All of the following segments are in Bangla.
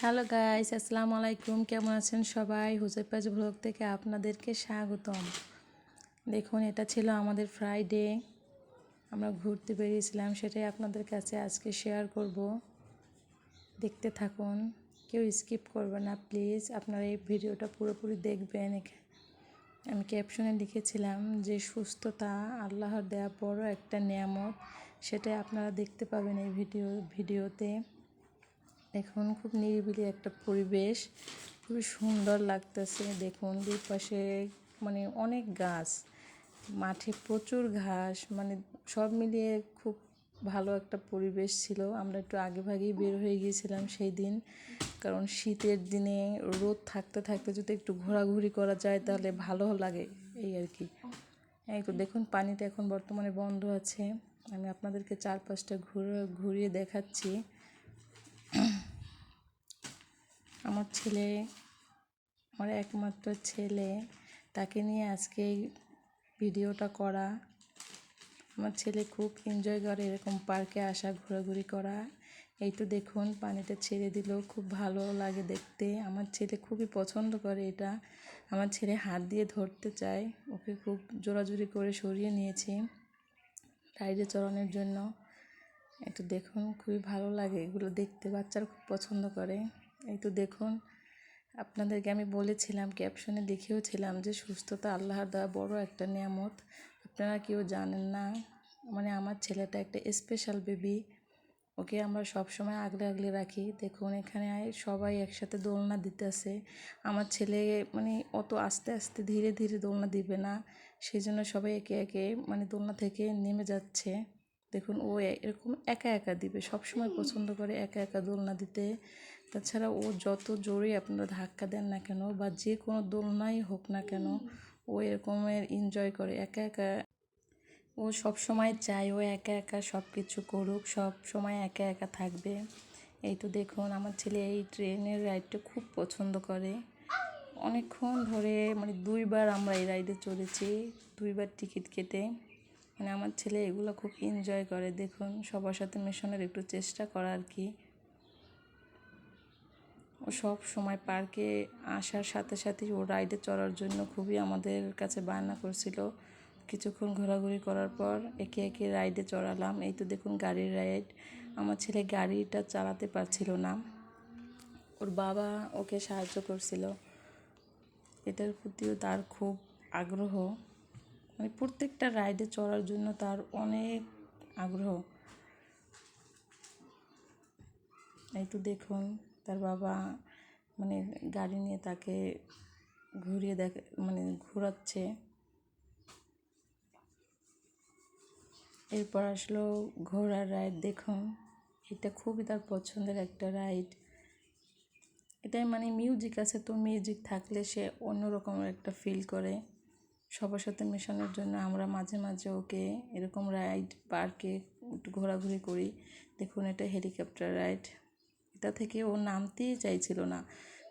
হ্যালো গাইস আসসালামু আলাইকুম কেমন আছেন সবাই? হুজেপাজ ব্লগ থেকে আপনাদেরকে স্বাগতম। দেখুন, এটা ছিল আমাদের ফ্রাইডে আমরা ঘুরতে বেরিয়েছিলাম, সেটাই আপনাদের কাছে আজকে শেয়ার করব। দেখতে থাকুন। কেউ স্কিপ করবে না প্লিজ আপনারা এই ভিডিওটা পুরোপুরি দেখবেন। আমি ক্যাপশনে লিখেছিলাম যে, সুস্থতা আল্লাহর দেয়া বড় একটা নিয়ামত। সেটাই আপনারা দেখতে পাবেন এই ভিডিও ভিডিওতে। এখন খুব নিরিবিলি একটা পরিবেশ। খুবই সুন্দর লাগতেছে, দেখুন। দুই পাশে মানে অনেক গাছ, মাঠে প্রচুর ঘাস মানে সব মিলিয়ে খুব ভালো একটা পরিবেশ ছিল। আমরা একটু আগে ভাগেই বের হয়ে গিয়েছিলাম সেই দিন, কারণ শীতের দিনে রোদ থাকতে থাকতে যদি একটু ঘোরাঘুরি করা যায় তাহলে ভালো লাগে এই আর কি। এই তো দেখুন, পানিটা এখন বর্তমানে বন্ধ আছে। আমি আপনাদেরকে চারপাশটা ঘুরে, ঘুরিয়ে দেখাচ্ছি। আমার ছেলে, আমার একমাত্র ছেলে, তাকে নিয়ে আজকে এই ভিডিওটা করা। আমার ছেলে খুব এনজয় করে এরকম পার্কে আসা, ঘোরাঘুরি করা। এই তো দেখুন, পানিটা ছেড়ে দিল, খুব ভালো লাগে দেখতে। আমার ছেলে খুবই পছন্দ করে এটা। আমার ছেলে হাত দিয়ে ধরতে চায়, ওকে খুব জোরাজুরি করে সরিয়ে নিয়েছি রাইডে চড়ানোর জন্য। একটু দেখুন, খুবই ভালো লাগে এগুলো দেখতে, বাচ্চারা খুব পছন্দ করে। এই তো দেখুন, আপনাদেরকে আমি বলেছিলাম ক্যাপশনে লিখেওছিলাম যে সুস্থতা আল্লাহর দেওয়া বড় একটা নিয়ামত। আপনারা কেউ জানেন না মানে আমার ছেলেটা একটা স্পেশাল বেবি ওকে আমরা সব সময় আগলে আগলে রাখি। দেখুন, এখানে সবাই একসাথে দোলনা দিতেছে। আমার ছেলে মানে অত আস্তে আস্তে ধীরে ধীরে দোলনা দিবে না সেই জন্য সবাই একে একে মানে দোলনা থেকে নেমে যাচ্ছে। দেখুন, ও এরকম একা একা দিবে সব সময় পছন্দ করে একা একা দোলনা দিতে। তাছাড়া ও যত জোরে আপনারা ধাক্কা দেন না কেন বা যে কোনো দোলনাই হোক না কেন, ও এরকমের এনজয় করে। একা একা ও সব সময় চায় ও একা একা সব কিছু করুক, সব সময় একা একা থাকবে। এই তো দেখুন, আমার ছেলে এই ট্রেনের রাইডটা খুব পছন্দ করে। অনেকক্ষণ ধরে মানে দুইবার আমরা এই রাইডে চড়েছি, দুইবার টিকিট কেটে। মানে আমার ছেলে এগুলো খুব এনজয় করে। দেখুন, সবার সাথে মেশানোর একটু চেষ্টা করা আর কি। ও সব সময় পার্কে আসার সাথে সাথেই ও রাইডে চড়ার জন্য খুবই আমাদের কাছে বায়না করছিল। কিছুক্ষণ ঘোরাঘুরি করার পর একে একে রাইডে চড়ালাম। এই তো দেখুন গাড়ির রাইড। আমার ছেলে গাড়িটা চালাতে পারছিল না। ওর বাবা ওকে সাহায্য করছিল। এটার প্রতিও তার খুব আগ্রহ। মানে প্রত্যেকটা রাইডে চড়ার জন্য তার অনেক আগ্রহ। এই তো দেখুন তার বাবা মানে গাড়ি নিয়ে তাকে ঘুরিয়ে দেখ মানে ঘোরাচ্ছে। এরপর আসলো ঘোড়ার রাইড দেখুন, এটা খুবই তার পছন্দের একটা রাইড এটাই মানে মিউজিক আছে তো মিউজিক থাকলে সে অন্যরকমের একটা ফিল করে। সবার সাথে মেশানোর জন্য আমরা মাঝে মাঝে ওকে এরকম রাইড পার্কে ঘোরাঘুরি করি। দেখুন, এটা হেলিকপ্টার রাইড এটা থেকে ও নামতেই চাইছিল না।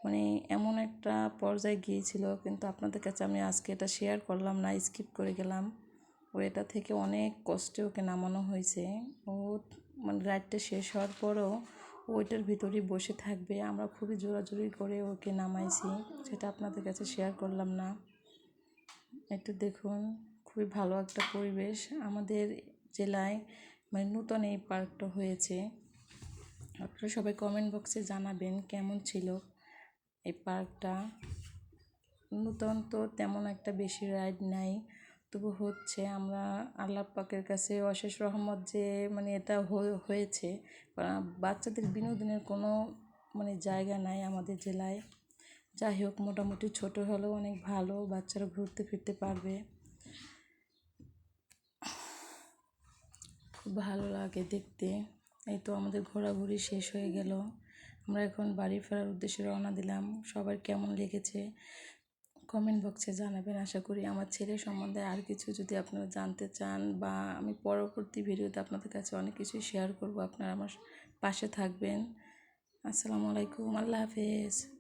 মানে এমন একটা পর্যায়ে গিয়েছিল, কিন্তু আপনাদের কাছে আমি আজকে এটা শেয়ার করলাম না স্কিপ করে গেলাম। ও এটা থেকে অনেক কষ্টে ওকে নামানো হয়েছে। ও মানে রাইডটা শেষ হওয়ার পরও ওইটার ভিতরেই বসে থাকবে। আমরা খুবই জোরাজোরি করে ওকে নামাইছি, সেটা আপনাদের কাছে শেয়ার করলাম না। একটু দেখুন, খুবই ভালো একটা পরিবেশ। আমাদের জেলায় মানে নূতন এই পার্কটা হয়েছে। আপনারা সবাই কমেন্ট বক্সে জানাবেন কেমন ছিল এই পার্কটা। নূতন তো তেমন একটা বেশি রাইড নাই, তবু হচ্ছে আমরা আল্লাহ পাকের কাছে অশেষ রহমত যে মানে এটা হয়ে- হয়েছে। বাচ্চাদের বিনোদনের কোনো মানে জায়গা নাই আমাদের জেলায়। যাই হোক, মোটামুটি ছোট হলেও অনেক ভালো, বাচ্চারা ঘুরতে ফিরতে পারবে। খুব ভালো লাগে দেখতে। এই তো আমাদের ঘোরাঘুরি শেষ হয়ে গেল। আমরা এখন বাড়ি ফেরার উদ্দেশ্যে রওনা দিলাম। সবার কেমন লেগেছে কমেন্ট বক্সে জানাবেন। আশা করি আমার ছেলে সম্বন্ধে আর কিছু যদি আপনারা জানতে চান বা আমি পরবর্তী ভিডিওতে আপনাদের কাছে অনেক কিছু শেয়ার করব, আপনারা আমার পাশে থাকবেন। আসসালামু আলাইকুম। আল্লাহ হাফেজ।